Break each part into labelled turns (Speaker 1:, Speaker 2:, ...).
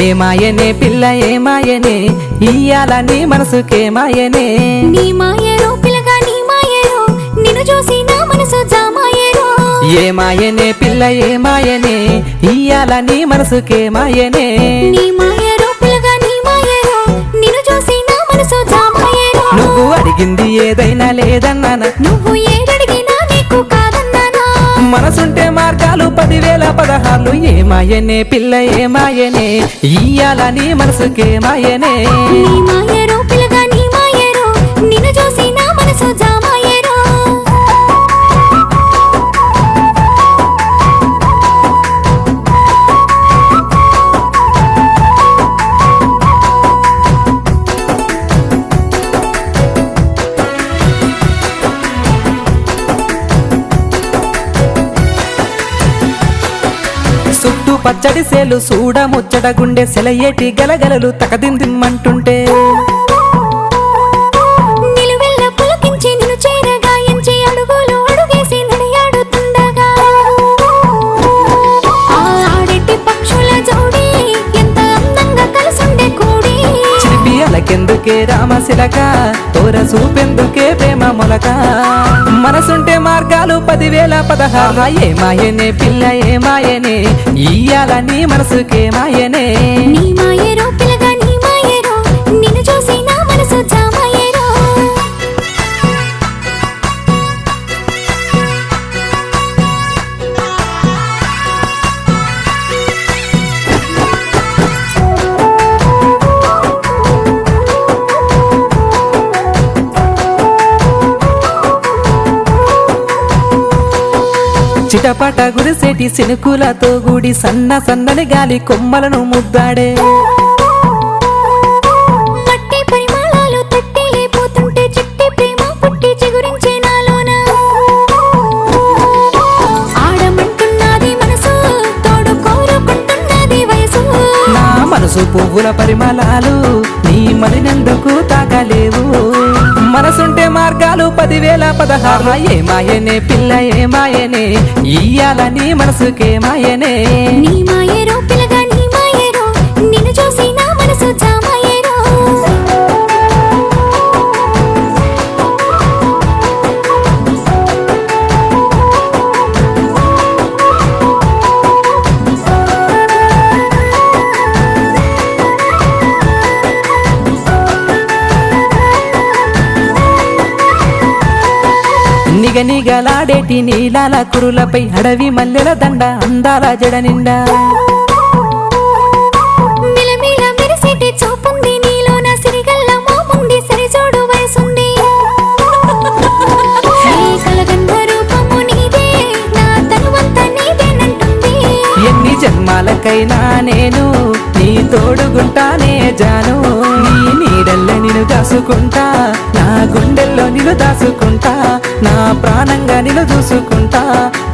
Speaker 1: ఏమాయనే పిల్ల ఏమాయనే ఇయ్యాల నీ మనసుకేమాయనే
Speaker 2: నీ మాయరో పిల్లగా నీ మాయరో నిన్ను చూసి నా మనసు జామాయరో
Speaker 1: ఏమాయనే పిల్ల ఏమాయనే ఇయ్యాల నీ మనసుకేమాయనే
Speaker 2: నీ మాయరో
Speaker 1: మనసుంటే మార్గాలు పదివేల పదహార్లు. ఏమాయనే పిల్ల ఏమాయనే. ఇయ్యాల నీ మనసుకేమాయనే పచ్చడి సేలు సూడ ముచ్చట గుండె సెలయేటి గలగలలు తకదిందిమ్మంటుంటే. అలకెందుకే రామశిలక తోర చూపెందుకే ప్రేమ మొలక. మనసుంటే మార్గాలు పదివేల పదహారు. ఏమాయనే పిల్ల ఏమాయనే ఇయ్యాల నీ మనసుకేమాయనే
Speaker 2: నీ మాయ
Speaker 1: చిటపట గురిసేటి సినుకులతో గుడి సన్న సన్నని గాలి కొమ్మలను ముద్దాడే.
Speaker 2: మనసు
Speaker 1: పువ్వుల పరిమళాలు నీ మలినందుకు తాగలేవు మనసుంటే మార్గాలు పదివేల పదహారు. మాయనే పిల్ల ఏమాయనే ఇయ్యాల నీ మనసుకేమాయనే
Speaker 2: నీ
Speaker 1: మాయే నిగనిగలాడేటి నీలాల కురులపై అడవి మల్లెల దండ అందాల జడ నిండా. జన్మాలకైనా నేను నీ తోడుగుంటానే జాను. నీ నీడల్లో నిన్ను దాసుకుంటా నా గుండెల్లో నిన్ను దాసుకుంటా నా ప్రాణంగా నిన్ను చూసుకుంటా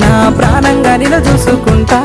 Speaker 1: నా ప్రాణంగా నిన్ను చూసుకుంటా